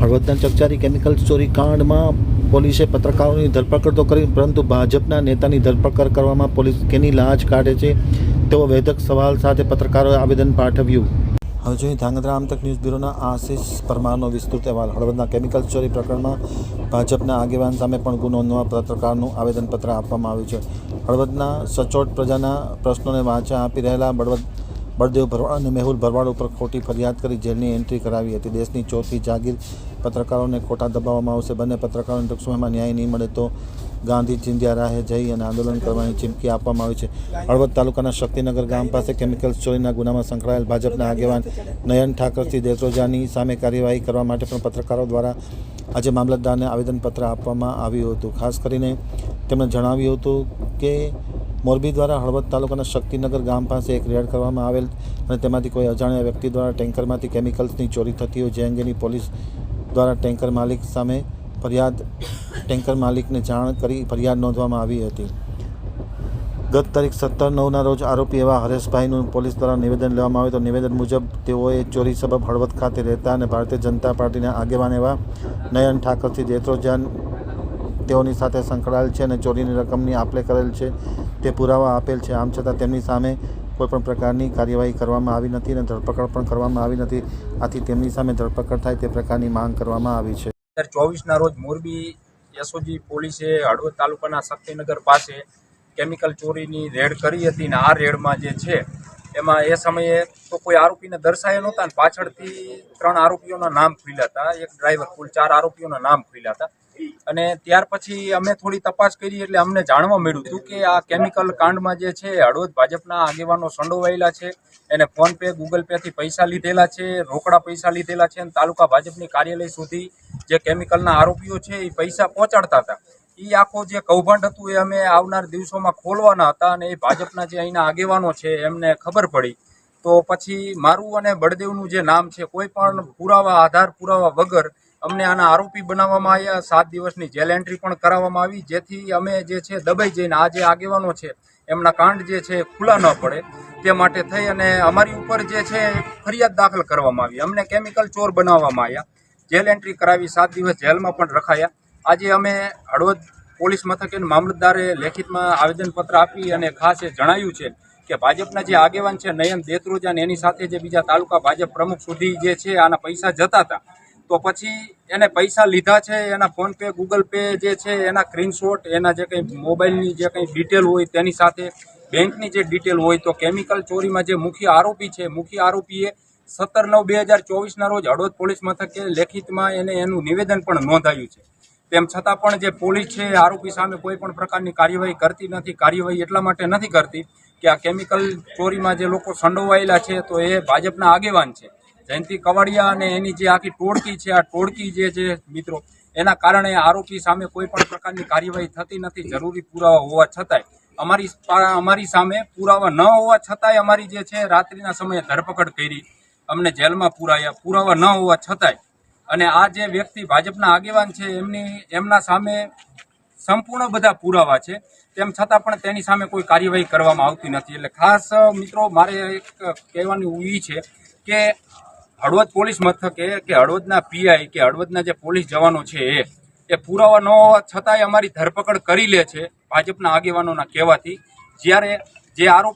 હળવદના ચકચારી chemical ચોરી કાંડમાં પોલીસે પત્રકારોની ધરપકડ તો કરી, પરંતુ ભાજપના નેતાની ધરપકડ કરવામાં પોલીસ કેની લાજ કાઢે છે, તેવો વેધક સવાલ સાથે પત્રકારોએ આવેદન પાઠવ્યું. હવે જોઈએ ધાંગધ્રા આમતક ન્યૂઝ બ્યુરોના આશીષ પરમારનો વિસ્તૃત અહેવાલ. હળવદના કેમિકલ ચોરી પ્રકરણમાં ભાજપના આગેવાન સામે પણ ગુનો નોંધવા પત્રકારનું આવેદનપત્ર આપવામાં આવ્યું છે. હળવદના સચોટ પ્રજાના પ્રશ્નોને વાંચા આપી રહેલા બળવદ બળદેવ ભરવાડ અને મેહુલ ભરવાડ ઉપર ખોટી ફરિયાદ કરી જેલની એન્ટ્રી કરાવી હતી. દેશની ચોથી જાગીર પત્રકારોને ખોટા દબાવવામાં આવશે. બંને પત્રકારોને ટૂંક સમયમાં ન્યાય નહીં મળે તો ગાંધી ચિંધ્યા રાહે જઈ અને આંદોલન કરવાની ચીમકી આપવામાં આવી છે. હળવદ તાલુકાના શક્તિનગર ગામ પાસે કેમિકલ્સ ચોરીના ગુનામાં સંકળાયેલ ભાજપના આગેવાન નયન ઠાકરસિંહ દેત્રોજાની સામે કાર્યવાહી કરવા માટે પણ પત્રકારો દ્વારા આજે મામલતદારને આવેદનપત્ર આપવામાં આવ્યું હતું. ખાસ કરીને તેમણે જણાવ્યું હતું કે મોરબી દ્વારા હળવદ તાલુકાના શક્તિનગર ગામ પાસે એક રેડ કરવામાં આવેલ અને તેમાંથી કોઈ અજાણ્યા વ્યક્તિ દ્વારા ટેન્કરમાંથી કેમિકલ્સની ચોરી થતી હોય જે અંગેની પોલીસ દ્વારા ટેન્કર માલિક સામે ફરિયાદ, ટેન્કર માલિકને જાણ કરી ફરિયાદ નોંધવામાં આવી હતી. ગત તારીખ સત્તર નવના રોજ આરોપી એવા હરેશભાઈનું પોલીસ દ્વારા નિવેદન લેવામાં આવ્યું તો નિવેદન મુજબ તેઓએ ચોરી સબબ હળવદ ખાતે રહેતા અને ભારતીય જનતા પાર્ટીના આગેવાન એવા નયન ઠાકરથી દેત્રોજાન તેઓની સાથે સંકળાયેલ છે અને ચોરીની રકમની આપલે કરેલ છે. તે પુરાવા આપેલ છે. આમ છતાં તેમની સામે કોઈપણ પ્રકારની કાર્યવાહી કરવામાં આવી નથી અને ધરપકડ પણ કરવામાં આવી નથી. આથી તેમની સામે ધરપકડ થાય તે પ્રકારની માંગ કરવામાં આવી છે. ચોવીસના રોજ મોરબી એસઓજી પોલીસે હળવદ તાલુકાના શક્તિનગર પાસે કેમિકલ ચોરીની રેડ કરી હતી અને આ રેડમાં જે છે એમાં એ સમયે તો કોઈ આરોપીને દર્શાયા નહોતા અને પાછળથી ત્રણ આરોપીઓના નામ ખુલ્યા હતા. એક ડ્રાઈવર કુલ ચાર આરોપીઓના નામ ખુલ્યા હતા. અને ત્યાર પછી અમે થોડી તપાસ કરી એટલે અમને જાણવા મળ્યું હતું કે આ કેમિકલ કાંડમાં જે છે, હળવદ ભાજપના આગેવાનો સંડોવાયેલા છે, એને ફોન પે, ગૂગલ પેથી પૈસા લીધેલા છે, રોકડા પૈસા લીધેલા છે અને તાલુકા ભાજપની કાર્યાલય સુધી જે કેમિકલના આરોપીઓ છે એ પૈસા પહોંચાડતા હતા. એ આખો જે કૌભાંડ હતું એ અમે આવનાર દિવસોમાં ખોલવાના હતા અને એ ભાજપના જે અહીંના આગેવાનો છે એમને ખબર પડી. તો પછી મારું અને બળદેવનું જે નામ છે, કોઈ પણ પુરાવા, આધાર પુરાવા વગર અમને આના આરોપી બનાવવામાં આવ્યા. સાત દિવસની જેલ એન્ટ્રી પણ કરાવવામાં આવી, જેથી અમે જે છે દબાઈ જઈને આ જે આગેવાનો છે, એમના કાંડ જે છે ખુલ્લા ન પડે. તે માટે થઈ અને અમારી ઉપર જે છે ફરિયાદ દાખલ કરવામાં આવી. અમને કેમિકલ ચોર બનાવવામાં આવ્યા. જેલ એન્ટ્રી કરાવી સાત દિવસ જેલમાં પણ રખાયા. આજે અમે હળવદ પોલીસ મથકે મામલતદારે લેખિતમાં આવેદનપત્ર આપી અને ખાસ એ જણાવ્યું છે કે ભાજપના જે આગેવાન છે, નયન દેતરોજા અને એની સાથે જે બીજા તાલુકા ભાજપ પ્રમુખ સુધી જે છે, આના પૈસા જતા હતા. તો પછી એને પૈસા લીધા છે, એના ફોનપે ગૂગલ પે જે છે, એના સ્ક્રીનશોટ, એના જે કંઈ મોબાઈલની જે કંઈ ડિટેલ હોય તેની સાથે, બેંકની જે ડિટેલ હોય, તો કેમિકલ ચોરીમાં જે મુખ્ય આરોપી છે, મુખ્ય આરોપીએ સત્તર નવ બે હજાર ચોવીસના રોજ હળવદ પોલીસ મથકે લેખિતમાં એને એનું નિવેદન પણ નોંધાયું છે. તેમ છતાં પણ જે પોલીસ છે આરોપી સામે કોઈ પણ પ્રકારની કાર્યવાહી કરતી નથી, કાર્યવાહી એટલા માટે નથી કરતી કે આ કેમિકલ ચોરીમાં જે લોકો સંડોવાયેલા છે, તો એ ભાજપના આગેવાન છે. જયંતિ કવાડિયા અને એની જે આખી ટોળકી છે, આ ટોળકી જે છે મિત્રો, એના કારણે આરોપી સામે કોઈ પણ પ્રકારની કાર્યવાહી થતી નથી, જરૂરી પુરાવા હોવા છતાંય. અમારી અમારી સામે પુરાવા ન હોવા છતાંય અમારી જે છે, રાત્રિના સમયે ધરપકડ કરી. અમને જેલમાં પુરાયા, પુરાવા ન હોવા છતાંય. અને આ જે વ્યક્તિ ભાજપના આગેવાન છે, એમની, એમના સામે સંપૂર્ણ બધા પુરાવા છે. તેમ છતાં પણ તેની સામે કોઈ કાર્યવાહી કરવામાં આવતી નથી. એટલે ખાસ, મિત્રો, મારે એક કહેવાનું એ છે કે હળવદ પોલીસ મથકે કે હળવદના પીઆઈ કે હળવદના જે પોલીસ જવાનો છે એ એ પુરાવા ન છતાંય અમારી ધરપકડ કરી લે છે ભાજપના આગેવાનોના કહેવાથી. જ્યારે જે આરોપ